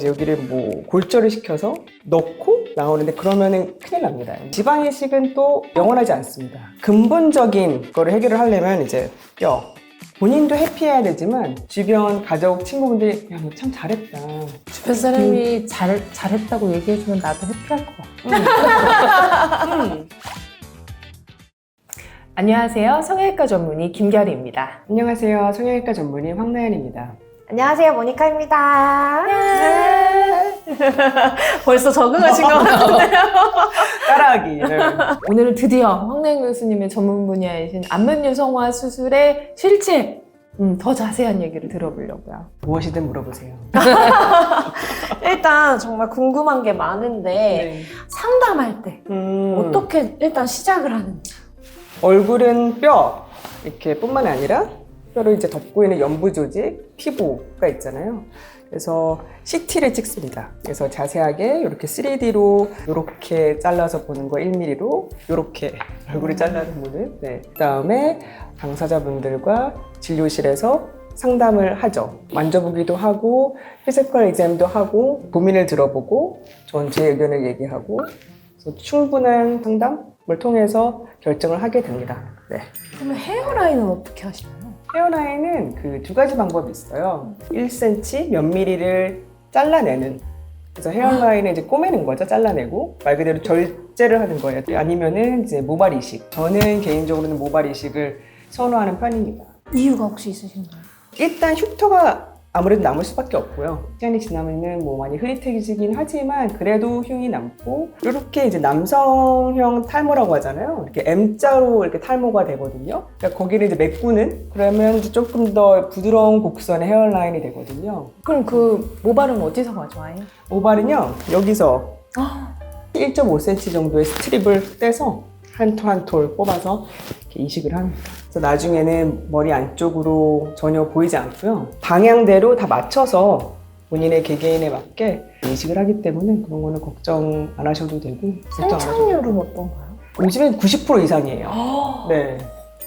이제 여기를 뭐 골절을 시켜서 넣고 나오는데 그러면은 큰일 납니다. 지방 이식은 또 영원하지 않습니다. 근본적인 거를 해결을 하려면 이제 뼈. 본인도 해피해야 되지만 주변 가족 친구분들이 야 너 참 잘했다. 주변 사람이 잘, 잘했다고 얘기해주면 나도 해피할 것 같아. 음. 안녕하세요. 성형외과 전문의 김결희입니다. 안녕하세요. 성형외과 전문의 황나연입니다. 안녕하세요, 모니카입니다. 벌써 적응하신 것 같아요. 따라하기를. 오늘은 드디어 황나영 교수님의 전문 분야이신 안면 유 성화 수술의 실제 음, 더 자세한 얘기를 들어보려고요. 무엇이든 물어보세요. 일단 정말 궁금한 게 많은데 상담할 때 음, 어떻게 일단 시작을 하는지. 얼굴은 뼈 이렇게 뿐만 아니라 뼈를 이제 덮고 있는 연부 조직, 피부가 있잖아요. 그래서 CT를 찍습니다. 그래서 자세하게 이렇게 3D로 이렇게 잘라서 보는 거 1mm로 이렇게 얼굴을 잘라서 보는. 네. 그다음에 당사자분들과 진료실에서 상담을 하죠. 만져보기도 하고 피지컬 exam도 하고 고민을 들어보고 전 제 의견을 얘기하고 충분한 상담을 통해서 결정을 하게 됩니다. 네. 그러면 헤어라인은 어떻게 하시나요? 헤어라인은 그 두 가지 방법이 있어요. 1cm 몇 미리를 잘라내는. 그래서 헤어라인을 이제 꼬매는 거죠. 잘라내고 말 그대로 절제를 하는 거예요. 아니면은 이제 모발 이식. 저는 개인적으로는 모발 이식을 선호하는 편입니다. 이유가 혹시 있으신가요? 일단 흉터가 아무래도 남을 수밖에 없고요. 시간이 지나면은 뭐 많이 흐릿해지긴 하지만 그래도 흉이 남고 이렇게 이제 남성형 탈모라고 하잖아요. 이렇게 M자로 이렇게 탈모가 되거든요. 그러니까 거기를 이제 메꾸는 그러면 이제 조금 더 부드러운 곡선의 헤어라인이 되거든요. 그럼 그 모발은 어디서 가져와요? 모발은요 여기서 1.5cm 정도의 스트립을 떼서 한 톨 한 톨 뽑아서 이렇게 이식을 합니다. 그래서 나중에는 머리 안쪽으로 전혀 보이지 않고요. 방향대로 다 맞춰서 본인의 개개인에 맞게 이식을 하기 때문에 그런 거는 걱정 안 하셔도 되고 걱정 안 하셔도 생착률은 되고. 어떤가요? 요즘엔 90% 이상이에요. 네.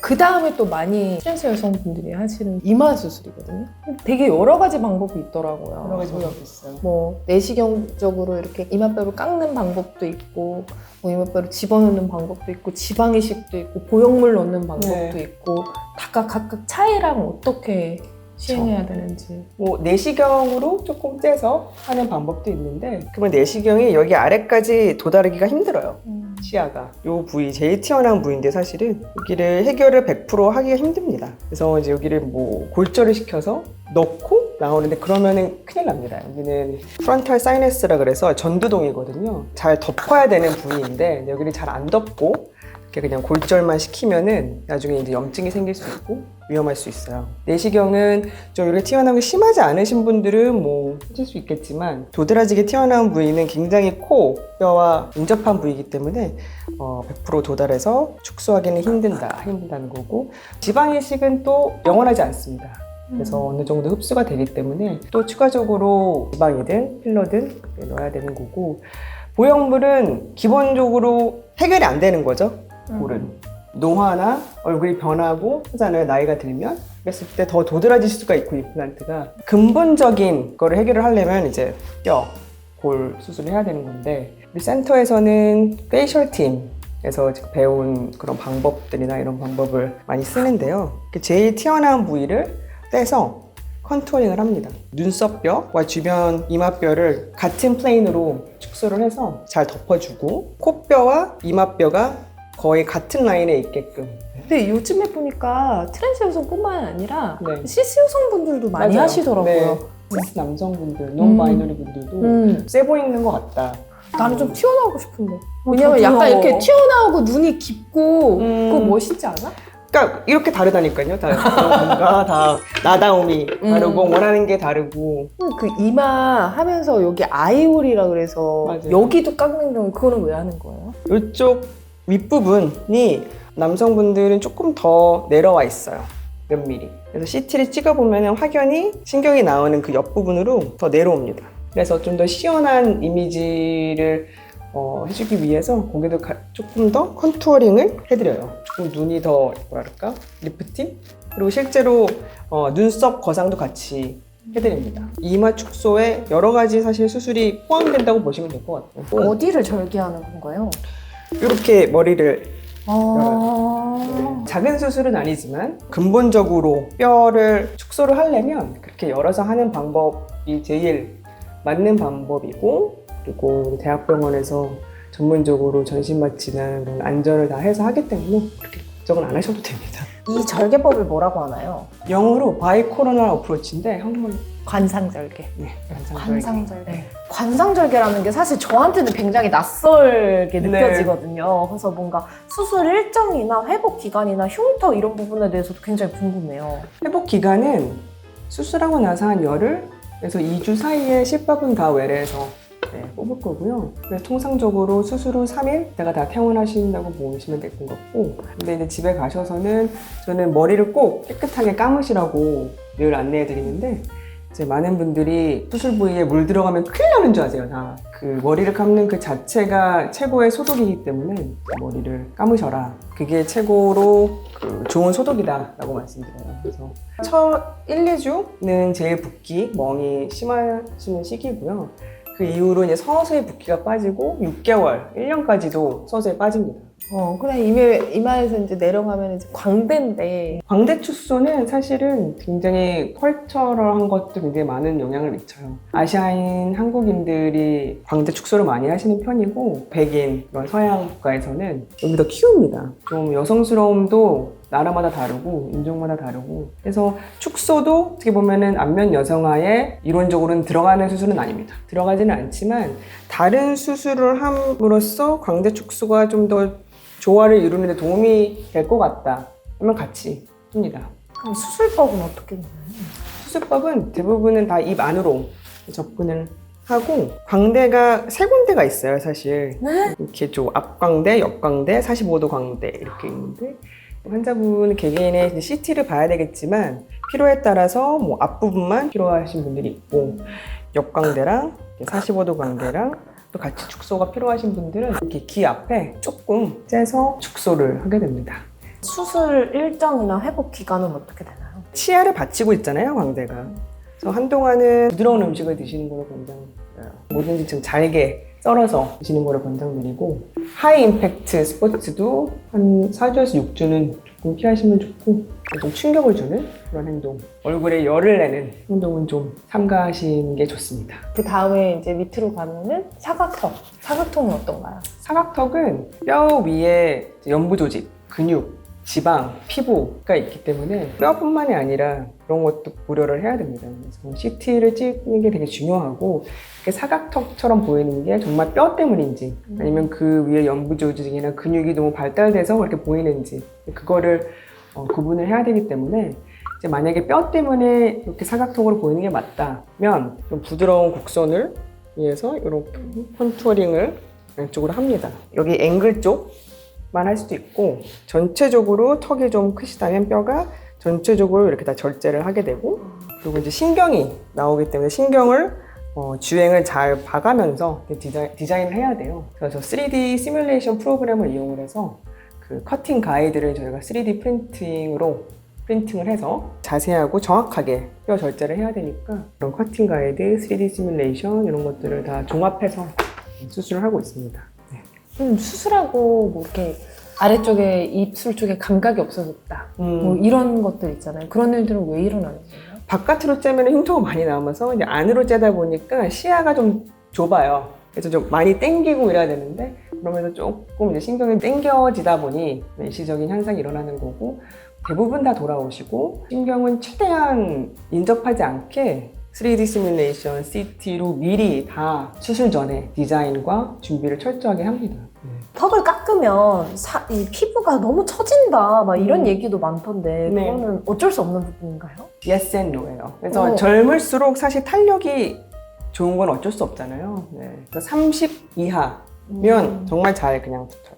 그 다음에 또 많이 트랜스 여성분들이 하시는 이마 수술이거든요. 되게 여러 가지 방법이 있더라고요. 여러 가지 방법이 있어요. 뭐 내시경적으로 이렇게 이마뼈를 깎는 방법도 있고 뭐 이마뼈를 집어넣는 방법도 있고 지방 이식도 있고 보형물 넣는 방법도 네. 있고 각각 각각 차이랑 어떻게 시행해야 되는지 뭐 내시경으로 조금 떼서 하는 방법도 있는데 그러면 내시경이 여기 아래까지 도다르기가 힘들어요. 치아가 요 부위 제일 튀어나온 부위인데 사실은 여기를 해결을 100% 하기가 힘듭니다. 그래서 이제 여기를 뭐 골절을 시켜서 넣고 나오는데 그러면은 큰일 납니다. 여기는 프론탈 사이너스라 그래서 전두동이거든요. 잘 덮어야 되는 부위인데 여기를 잘 안 덮고 이렇게 그냥 골절만 시키면은 나중에 이제 염증이 생길 수 있고 위험할 수 있어요. 내시경은 좀 이렇게 튀어나온 게 심하지 않으신 분들은 뭐 하실 수 있겠지만 도드라지게 튀어나온 부위는 굉장히 코 뼈와 인접한 부위이기 때문에 어, 100% 도달해서 축소하기는 힘든다 힘들다는 거고 지방 이식은 또 영원하지 않습니다. 그래서 어느 정도 흡수가 되기 때문에 또 추가적으로 지방이든 필러든 넣어야 되는 거고 보형물은 기본적으로 해결이 안 되는 거죠. 볼은 노화나 얼굴이 변하고 하잖아요. 나이가 들면 그랬을 때더 도드라질 수가 있고 임플란트가 근본적인 거를 해결을 하려면 이제 뼈, 골 수술을 해야 되는 건데 우리 센터에서는 페이셜 팀 에서 지금 배운 그런 방법들이나 이런 방법을 많이 쓰는데요. 그 제일 튀어나온 부위를 떼서 컨투어링을 합니다. 눈썹뼈와 주변 이마뼈를 같은 플레인으로 축소를 해서 잘 덮어주고 코뼈와 이마뼈가 거의 같은 라인에 있게끔 근데 요즘에 보니까 트랜스 여성뿐만 아니라 네. 시스 여성분들도 많이 맞아요. 하시더라고요. 네. 시스 남성분들, 논 바이너리 분들도 음, 세 보이는 것 같다. 나는 좀 튀어나오고 싶은데. 왜냐면 더 약간 부러워. 이렇게 튀어나오고 눈이 깊고 음. 그거 멋있지 않아? 그러니까 이렇게 다르다니까요. 다 뭔가 다 나다움이 다르고 음. 원하는 게 다르고 그 이마 하면서 여기 아이홀이라 그래서 맞아요. 여기도 깎는 경우 그거는 왜 하는 거예요? 이쪽 윗부분이 남성분들은 조금 더 내려와 있어요. 몇 미리. 그래서 CT를 찍어보면 확연히 신경이 나오는 그 옆부분으로 더 내려옵니다. 그래서 좀 더 시원한 이미지를 어, 해주기 위해서 거기도 가- 조금 더 컨투어링을 해드려요. 눈이 더 뭐랄까 리프팅? 그리고 실제로 어, 눈썹 거상도 같이 해드립니다. 이마 축소에 여러 가지 사실 수술이 포함된다고 보시면 될 것 같아요. 어디를 절개하는 건가요? 이렇게 머리를 아. 작은 수술은 아니지만 근본적으로 뼈를 축소를 하려면 그렇게 열어서 하는 방법이 제일 맞는 방법이고 그리고 대학병원에서 전문적으로 전신 마취나 안전을 다 해서 하기 때문에 그렇게 걱정은 안 하셔도 됩니다. 이 절개법을 뭐라고 하나요? 영어로 바이코로나 어프로치인데 한국말로 관상절개. 네, 관상절개. 네. 관상절개라는 게 사실 저한테는 굉장히 낯설게 네. 느껴지거든요. 그래서 뭔가 수술 일정이나 회복 기간이나 흉터 이런 부분에 대해서도 굉장히 궁금해요. 회복 기간은 수술하고 나서 한 열흘에서 2주 사이에 10밥은 다 외래에서 네, 뽑을 거고요. 그래서 통상적으로 수술 후 3일 내가 다 퇴원하신다고 보시면 될 것 같고 근데 이제 집에 가셔서는 저는 머리를 꼭 깨끗하게 감으시라고 늘 안내해 드리는데 이제 많은 분들이 수술 부위에 물 들어가면 큰일 나는 줄 아세요, 다. 그 머리를 감는 그 자체가 최고의 소독이기 때문에 머리를 감으셔라. 그게 최고로 그 좋은 소독이다라고 말씀드려요. 그래서 첫 1, 2주는 제일 붓기, 멍이 심하시는 시기고요. 그 이후로 이제 서서히 붓기가 빠지고 6개월, 1년까지도 서서히 빠집니다. 어, 그래 이마 이마에서 이제 내려가면 이제 광대인데 광대 축소는 사실은 굉장히 컬처럴한 것도 굉장히 많은 영향을 미쳐요. 아시아인 한국인들이 광대 축소를 많이 하시는 편이고 백인 그런 서양 국가에서는 여기 더 키웁니다. 좀 여성스러움도 나라마다 다르고 인종마다 다르고 그래서 축소도 어떻게 보면은 안면 여성화에 이론적으로는 들어가는 수술은 아닙니다. 들어가지는 않지만 다른 수술을 함으로써 광대 축소가 좀더 조화를 이루는 데 도움이 될 것 같다. 하면 같이 합니다. 그럼 수술법은 어떻게 되나요? 수술법은 대부분은 다 입 안으로 접근을 하고 광대가 세 군데가 있어요 사실 네? 이렇게 좀 앞광대, 옆광대, 45도 광대 이렇게 있는데 환자분 개개인의 CT를 봐야 되겠지만 필요에 따라서 뭐 앞부분만 필요하신 분들이 있고 옆광대랑 45도 광대랑 또 같이 축소가 필요하신 분들은 이렇게 귀 앞에 조금 째서 축소를 하게 됩니다. 수술 일정이나 회복 기간은 어떻게 되나요? 치아를 받치고 있잖아요, 광대가. 그래서 한동안은 부드러운 음식을 드시는 거를 권장드려요. 뭐든지 좀 잘게 썰어서 드시는 거를 권장드리고 하이 임팩트 스포츠도 한 4주에서 6주는 조금 피하시면 좋고 좀 충격을 주는 그런 행동 얼굴에 열을 내는 행동은 좀 삼가하시는 게 좋습니다. 그 다음에 이제 밑으로 가면은 사각턱. 사각턱은 어떤가요? 사각턱은 뼈 위에 연부 조직, 근육, 지방, 피부가 있기 때문에 뼈뿐만이 아니라 그런 것도 고려를 해야 됩니다. 그래서 CT를 찍는 게 되게 중요하고 사각턱처럼 보이는 게 정말 뼈 때문인지 아니면 그 위에 연부 조직이나 근육이 너무 발달돼서 그렇게 보이는지 그거를 어, 구분을 해야 되기 때문에 이제 만약에 뼈 때문에 이렇게 사각턱으로 보이는 게 맞다면 좀 부드러운 곡선을 위해서 이렇게 컨투어링을 왼쪽으로 합니다. 여기 앵글 쪽 만 할 수도 있고 전체적으로 턱이 좀 크시다면 뼈가 전체적으로 이렇게 다 절제를 하게 되고 그리고 이제 신경이 나오기 때문에 신경을 어, 주행을 잘 봐가면서 디자인, 디자인을 해야 돼요. 그래서 3D 시뮬레이션 프로그램을 이용을 해서 그 커팅 가이드를 저희가 3D 프린팅으로 프린팅을 해서 자세하고 정확하게 뼈 절제를 해야 되니까 그런 커팅 가이드, 3D 시뮬레이션 이런 것들을 다 종합해서 수술을 하고 있습니다. 네. 음, 수술하고 뭐 이렇게 아래쪽에 입술 쪽에 감각이 없어졌다. 음, 뭐 이런 것들 있잖아요. 그런 일들은 왜 일어나는 거예요? 바깥으로 째면 흉터가 많이 남아서 이제 안으로 째다 보니까 시야가 좀 좁아요. 그래서 좀 많이 땡기고 이래야 되는데 그러면서 조금 이제 신경이 땡겨지다 보니 일시적인 현상이 일어나는 거고 대부분 다 돌아오시고 신경은 최대한 인접하지 않게 3D 시뮬레이션, CT로 미리 다 수술 전에 디자인과 준비를 철저하게 합니다. 턱을 깎으면 사- 이 피부가 너무 처진다 막 이런 음. 얘기도 많던데 네. 그거는 어쩔 수 없는 부분인가요? yes and no예요. 그래서 어. 젊을수록 사실 탄력이 좋은 건 어쩔 수 없잖아요. 네. 그래서 30 이하면 음. 정말 잘 그냥 붙어요.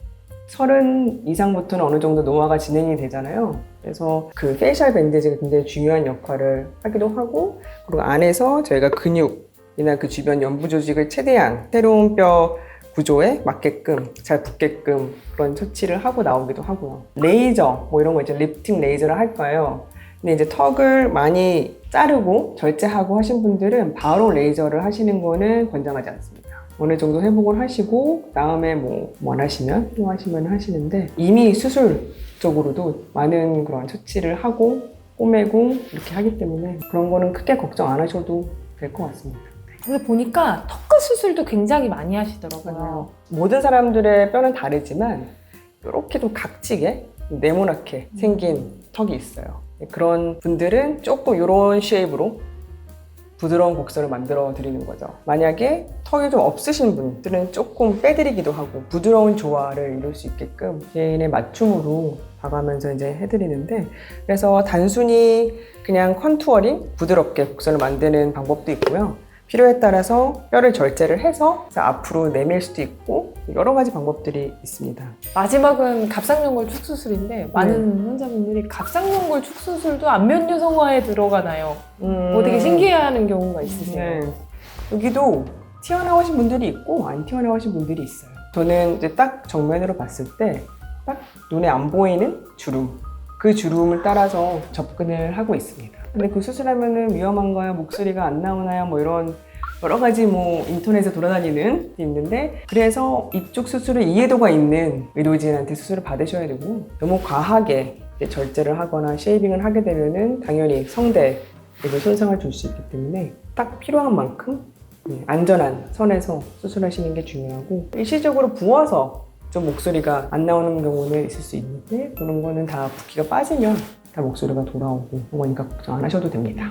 30 이상부터는 어느 정도 노화가 진행이 되잖아요. 그래서 그 페이셜 밴드지가 굉장히 중요한 역할을 하기도 하고 그리고 안에서 저희가 근육이나 그 주변 연부 조직을 최대한 새로운 뼈 구조에 맞게끔 잘 붙게끔 그런 처치를 하고 나오기도 하고요. 레이저 뭐 이런 거 이제 리프팅 레이저를 할까요? 근데 이제 턱을 많이 자르고 절제하고 하신 분들은 바로 레이저를 하시는 거는 권장하지 않습니다. 어느 정도 회복을 하시고 다음에 뭐 원하시면 필요하시면 하시는데 이미 수술 쪽으로도 많은 그런 처치를 하고 꼬매고 이렇게 하기 때문에 그런 거는 크게 걱정 안 하셔도 될 것 같습니다. 근데 보니까 턱끝 수술도 굉장히 많이 하시더라고요. 모든 사람들의 뼈는 다르지만 이렇게 좀 각지게 네모나게 생긴 턱이 있어요. 그런 분들은 조금 이런 쉐입으로 부드러운 곡선을 만들어 드리는 거죠. 만약에 턱이 좀 없으신 분들은 조금 빼드리기도 하고 부드러운 조화를 이룰 수 있게끔 개인의 맞춤으로 봐가면서 이제 해드리는데 그래서 단순히 그냥 컨투어링 부드럽게 곡선을 만드는 방법도 있고요. 필요에 따라서 뼈를 절제를 해서 앞으로 내밀 수도 있고 여러 가지 방법들이 있습니다. 마지막은 갑상연골 축수술인데 많은 환자분들이 갑상연골 축수술도 안면 유성화에 들어가나요? 뭐 되게 신기해하는 경우가 있으세요. 네. 여기도 튀어나오신 분들이 있고 안 튀어나오신 분들이 있어요. 저는 이제 딱 정면으로 봤을 때 딱 눈에 안 보이는 주름 그 주름을 따라서 접근을 하고 있습니다. 근데 그 수술하면은 위험한가요? 목소리가 안 나오나요? 뭐 이런 여러 가지 뭐 인터넷에 돌아다니는 게 있는데 그래서 이쪽 수술을 이해도가 있는 의료진한테 수술을 받으셔야 되고 너무 과하게 절제를 하거나 쉐이빙을 하게 되면은 당연히 성대에도 손상을 줄 수 있기 때문에 딱 필요한 만큼 네, 안전한 선에서 수술하시는 게 중요하고 일시적으로 부어서 좀 목소리가 안 나오는 경우는 있을 수 있는데 그런 거는 다 붓기가 빠지면 다 목소리가 돌아오고 그러니까 걱정 안 하셔도 됩니다.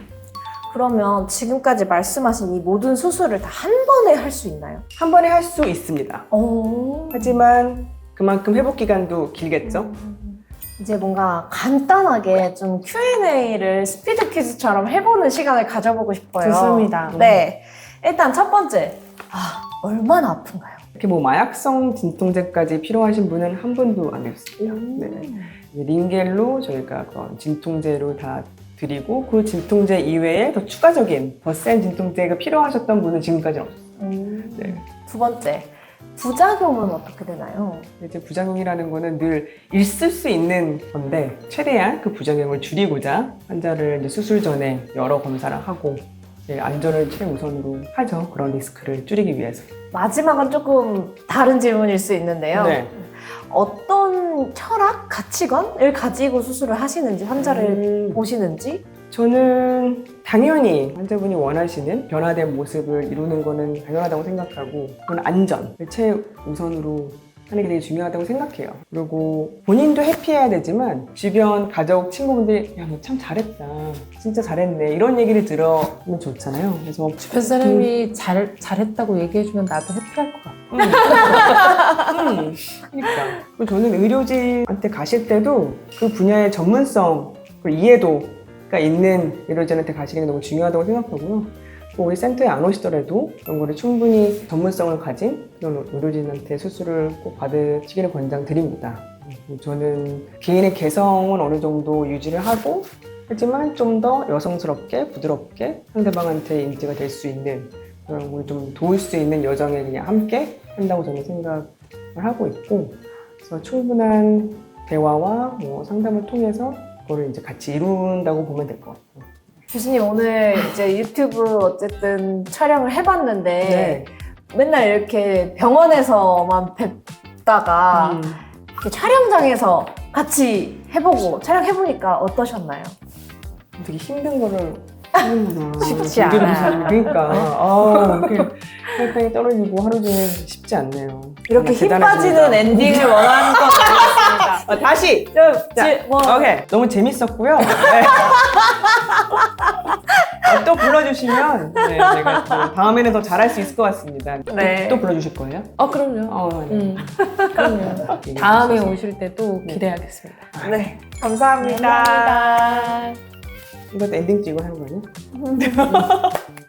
그러면 지금까지 말씀하신 이 모든 수술을 다 한 번에 할 수 있나요? 한 번에 할 수 있습니다. 오. 하지만 그만큼 회복 기간도 길겠죠? 이제 뭔가 간단하게 좀 Q&A를 스피드 퀴즈처럼 해보는 시간을 가져보고 싶어요. 좋습니다. 네. 일단 첫 번째. 아, 얼마나 아픈가요? 이렇게 뭐 마약성 진통제까지 필요하신 분은 한 분도 안 했습니다. 네. 링겔로 저희가 그런 진통제로 다 드리고 그 진통제 이외에 더 추가적인 더 센 진통제가 필요하셨던 분은 지금까지는 없어요. 네. 두 번째. 부작용은 어떻게 되나요? 이제 부작용이라는 거는 늘 있을 수 있는 건데 최대한 그 부작용을 줄이고자 환자를 이제 수술 전에 여러 검사를 하고 이제 안전을 최우선으로 하죠. 그런 리스크를 줄이기 위해서. 마지막은 조금 다른 질문일 수 있는데요. 네. 어떤 철학, 가치관을 가지고 수술을 하시는지, 환자를 음, 보시는지? 저는 당연히 환자분이 원하시는 변화된 모습을 이루는 거는 당연하다고 생각하고 그건 안전 최우선으로 하는 게 되게 중요하다고 생각해요. 그리고 본인도 해피해야 되지만 주변 가족 친구분들이 야 너 참 잘했다, 진짜 잘했네 이런 얘기를 들으면 좋잖아요. 그래서 주변 사람이 잘, 잘했다고 얘기해주면 나도 해피할 것 같아. 음, 그러니까 그리고 저는 의료진한테 가실 때도 그 분야의 전문성 그리고 이해도가 있는 의료진한테 가시는 게 너무 중요하다고 생각하고요. 뭐 우리 센터에 안 오시더라도 그런 거를 충분히 전문성을 가진 그런 의료진한테 수술을 꼭 받으시기를 권장드립니다. 음, 저는 개인의 개성은 어느 정도 유지를 하고 하지만 좀 더 여성스럽게 부드럽게 상대방한테 인지가 될 수 있는 그런 걸 좀 도울 수 있는 여정에 그냥 함께 한다고 저는 생각을 하고 있고 그래서 충분한 대화와 뭐 상담을 통해서 그거를 이제 같이 이룬다고 보면 될 것 같아요. 교수님 오늘 이제 유튜브 어쨌든 촬영을 해봤는데 네. 맨날 이렇게 병원에서만 뵙다가 음, 이렇게 촬영장에서 같이 해보고 촬영해보니까 어떠셨나요? 되게 힘든 거를. 쉽지 여기를 않아요. 그러니까 아, 이렇게 혈당이 떨어지고 하루 종일 쉽지 않네요. 이렇게 힘 대단하십니다. 빠지는 엔딩을 원하는 건 아니었습니다. 아, 다시 좀, 자, 지- 뭐, 오케이. 너무 재밌었고요. 네. 아, 또 불러주시면 네, 제가 또 다음에는 더 잘할 수 있을 것 같습니다. 또- 네. 또, 불러주실 거예요? 어, 그럼요. 어, 네. 음, 그럼요. 얘기해 다음에. 오실 때도 기대하겠습니다. 네, 감사합니다. 감사합니다. 이것도 엔딩 찍고 하는 거예요?